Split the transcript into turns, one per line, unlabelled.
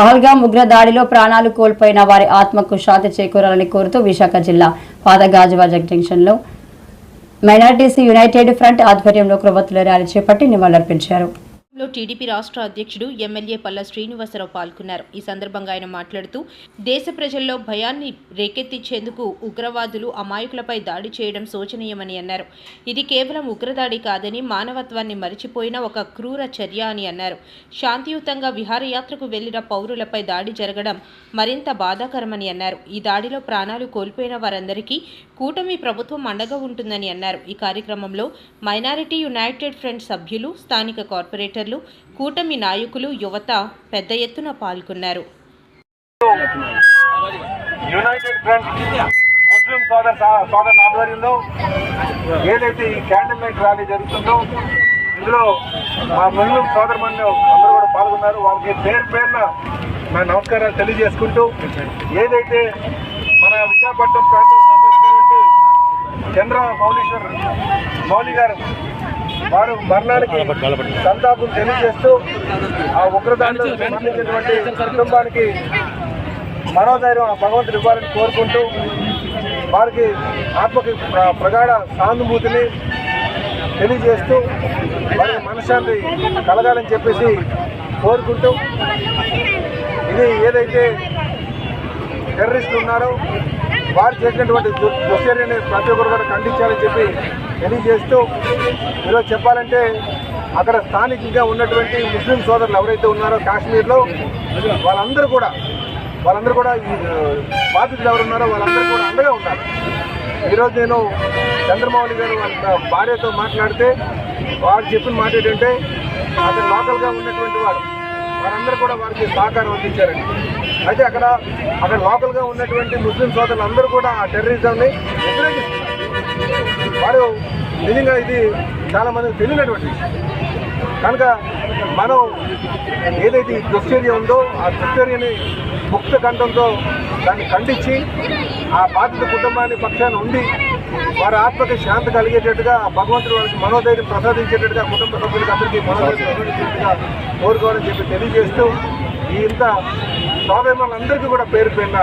పహల్గాం ఉగ్ర దాడిలో ప్రాణాలు కోల్పోయిన వారి ఆత్మకు శాంతి చేకూరాలని కోరుతూ విశాఖ జిల్లా పాదగాజువా జంక్షన్లో మైనార్టీసీ యునైటెడ్ ఫ్రంట్ ఆధ్వర్యంలో క్రొవ్వొత్తుల ర్యాలీ చేపట్టి నివాళులర్పించారు.
లో టీడీపీ రాష్ట్ర అధ్యక్షుడు ఎమ్మెల్యే పల్ల శ్రీనివాసరావు పాల్గొన్నారు. ఈ సందర్భంగా ఆయన మాట్లాడుతూ దేశ ప్రజల్లో భయాన్ని రేకెత్తించేందుకు ఉగ్రవాదులు అమాయకులపై దాడి చేయడం శోచనీయమని అన్నారు. ఇది కేవలం ఉగ్రదాడి కాదని మానవత్వాన్ని మరిచిపోయిన ఒక క్రూర చర్య అని అన్నారు. శాంతియుతంగా విహారయాత్రకు వెళ్ళిన పౌరులపై దాడి జరగడం మరింత బాధాకరమని అన్నారు. ఈ దాడిలో ప్రాణాలు కోల్పోయిన వారందరికీ కూటమి ప్రభుత్వం అండగా ఉంటుందని అన్నారు. ఈ కార్యక్రమంలో మైనారిటీ యునైటెడ్ ఫ్రంట్ సభ్యులు స్థానిక కార్పొరేటర్లు కూటమి నాయకులు యువత పెద్ద ఎత్తున పాల్గొన్నారు.
యునైటెడ్ ఫ్రంట్ ముస్లిం సోదర సోదర ఆధ్వర్యంలో ఏదైతే ఈ క్యాండిల్ ర్యాలీ జరుగుతుందో ఇందులో మా ముస్లిం సోదరుమణులు అందరూ కూడా పాల్గొన్నారు. వారికి పేరు పేరున నా నమస్కారాలు తెలియజేసుకుంటూ ఏదైతే మన విశాఖపట్నం ప్రాంతం సంబంధించినటువంటి చంద్ర మౌలీశ్వర్ మౌలి గారు వారు మరణానికి సంతాపం తెలియజేస్తూ ఆ ఉగ్రదాడిలో మరణించినటువంటి కుటుంబానికి మనోధైర్యం ఆ భగవంతుడు ఇవ్వాలని కోరుకుంటూ వారికి ఆత్మకి ప్ర- ప్రగాఢ సానుభూతిని తెలియజేస్తూ వారి మనశ్శాంతి కలగాలని చెప్పేసి కోరుకుంటూ ఇది ఏదైతే టెర్రరిస్టులు ఉన్నారో వారు చేసినటువంటి దుశ్చర్యని ప్రతి ఒక్కరు కూడా ఖండించాలని చెప్పి తెలియజేస్తూ ఈరోజు చెప్పాలంటే అక్కడ స్థానికంగా ఉన్నటువంటి ముస్లిం సోదరులు ఎవరైతే ఉన్నారో కాశ్మీర్లో వాళ్ళందరూ కూడా వాళ్ళందరూ కూడా ఈ బాధితులు ఎవరు ఉన్నారో వాళ్ళందరూ కూడా అండగా ఉన్నారు ఈరోజు నేను చంద్రమౌళి గారు వాళ్ళ భార్యతో మాట్లాడితే వారు చెప్పిన మాట ఏంటంటే అతను లోకల్గా ఉన్నటువంటి వాడు. వారందరూ కూడా వారికి సహకారం అందించారండి. అయితే అక్కడ అక్కడ లోకల్గా ఉన్నటువంటి ముస్లిం సోదరులందరూ కూడా ఆ టెర్రరిజంని వ్యతిరేకిస్తున్నారు. వారు నిజంగా ఇది చాలా మందికి తెలియనటువంటి కనుక మనం ఏదైతే ఈ దుశ్చర్య ఉందో ఆ దుశ్చర్యని ముక్త కంఠంతో దాన్ని ఖండించి ఆ బాధిత కుటుంబాన్ని పక్షాన ఉండి వారి ఆత్మకి శాంతి కలిగేటట్టుగా భగవంతుడు వాళ్ళకి మనోధైర్యం ప్రసాదించేటట్టుగా కుటుంబ సభ్యులకు అందరికీ మనోధైర్యం ప్రసాదించేట్టుగా కోరుకోవాలని చెప్పి తెలియజేస్తూ ఈ ఇంత స్వాభిమానులందరికీ కూడా పేరు పెన్న